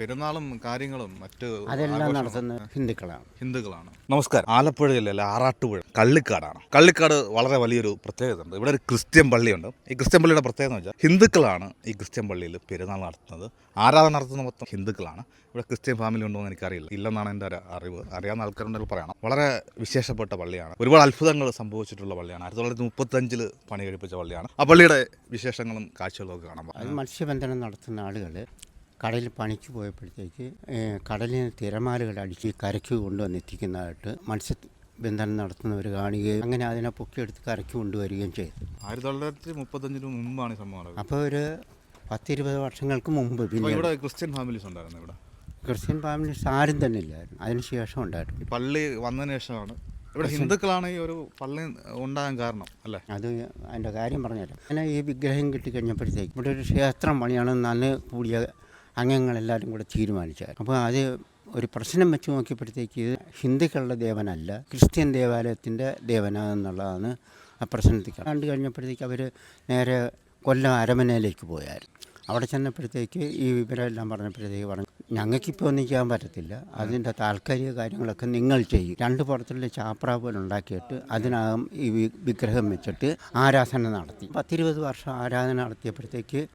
പെരുന്നാളും കാര്യങ്ങളും മറ്റ് അതെല്ലാം നടത്തുന്ന നടത്തുന്നത് ഹിന്ദുക്കളാണ്. ഹിന്ദുക്കളാണ്. നമസ്കാരം. ആലപ്പുഴയിലല്ല ആറാട്ടുപുഴ കള്ളിക്കാടാണ്. കള്ളിക്കാട് വളരെ വലിയൊരു പ്രത്യേകത ഉണ്ട്. ഇവിടെ ഒരു ക്രിസ്ത്യൻ പള്ളിയുണ്ട്. ഈ ക്രിസ്ത്യൻ പള്ളിയുടെ പ്രത്യേകത എന്ന് വെച്ചാൽ ഹിന്ദുക്കളാണ് ഈ ക്രിസ്ത്യൻ പള്ളിയിൽ പെരുന്നാൾ നടത്തുന്നത്. ആരാധന നടത്തുന്ന മൊത്തം ഹിന്ദുക്കളാണ്. ഇവിടെ ക്രിസ്ത്യൻ ഫാമിലി ഉണ്ടോ എന്ന് എനിക്കറിയില്ല. ഇല്ലെന്നാണ് എന്റെ ഒരു അറിവ്. അറിയാവുന്ന ആൾക്കാരുണ്ടെങ്കിൽ പറയണം. വളരെ വിശേഷപ്പെട്ട പള്ളിയാണ്. ഒരുപാട് അത്ഭുതങ്ങൾ സംഭവിച്ചിട്ടുള്ള പള്ളിയാണ്. ആയിരത്തി തൊള്ളായിരത്തി മുപ്പത്തഞ്ചിൽ പണി കഴിപ്പിച്ച പള്ളിയാണ്. ആ പള്ളിയുടെ വിശേഷങ്ങളും കാഴ്ചകളും ഒക്കെ കാണാം മത്സ്യബന്ധനം നടത്തുന്ന ആളുകൾ കടലിൽ പണിക്ക് പോയപ്പോഴത്തേക്ക് കടലിന് തിരമാലകൾ അടിച്ച് കരയ്ക്ക് കൊണ്ടുവന്ന് എത്തിക്കുന്നതായിട്ട് മത്സ്യ ബന്ധനം നടത്തുന്നവർ കാണുകയും അങ്ങനെ അതിനെ പൊക്കിയെടുത്ത് കരയ്ക്ക് കൊണ്ടുവരികയും ചെയ്തു. ആയിരത്തി തൊള്ളായിരത്തി മുപ്പത്തഞ്ചിന് മുമ്പാണ് സംഭവം അപ്പോൾ ഒരു പത്തിരുപത് വർഷങ്ങൾക്ക് മുമ്പ് പിന്നെ ഇവിടെ ക്രിസ്ത്യൻ ഫാമിലീസ് ഉണ്ടായിരുന്നു ഇവിടെ? ക്രിസ്ത്യൻ ഫാമിലീസ് ആരും തന്നെ ഇല്ലായിരുന്നു. അതിനുശേഷം ഉണ്ടായിരുന്നു പള്ളി വന്നതിന് ശേഷമാണ്. ഇവിടെ ഹിന്ദുക്കളാണ് ഈ ഒരു പള്ളി ഉണ്ടാകാൻ കാരണം അല്ലേ? അത് അതിന്റെ കാര്യം പറഞ്ഞല്ലോ അങ്ങനെ ഈ വിഗ്രഹം കിട്ടിക്കഴിഞ്ഞപ്പോഴത്തേക്ക് ഇവിടെ ഒരു ക്ഷേത്രം പണിയാണ് നല്ല കൂടിയ അംഗങ്ങളെല്ലാവരും കൂടെ തീരുമാനിച്ചായിരുന്നു. അപ്പോൾ അത് ഒരു പ്രശ്നം വെച്ച് നോക്കിയപ്പോഴത്തേക്ക് ഹിന്ദുക്കളുടെ ദേവനല്ല ക്രിസ്ത്യൻ ദേവാലയത്തിന്റെ ദേവനാണെന്നുള്ളതാണ് ആ പ്രശ്നത്തിൽ. കണ്ടു കഴിഞ്ഞപ്പോഴത്തേക്ക് അവർ നേരെ കൊല്ലം അരമനയിലേക്ക് പോയായിരുന്നു. അവിടെ ചെന്നപ്പോഴത്തേക്ക് ഈ വിവരമെല്ലാം പറഞ്ഞപ്പോഴത്തേക്ക് പറഞ്ഞു ഞങ്ങൾക്കിപ്പോൾ നിൽക്കാൻ പറ്റത്തില്ല. അതിന്റെ താൽക്കാലിക കാര്യങ്ങളൊക്കെ നിങ്ങൾ ചെയ്യും. രണ്ട് പുറത്തുള്ള ചാപ്ര പോലെ ഉണ്ടാക്കിയിട്ട് അതിനകം ഈ വിഗ്രഹം വെച്ചിട്ട് ആരാധന നടത്തി. പത്തിരുപത് വർഷം ആരാധന നടത്തിയപ്പോഴത്തേക്ക്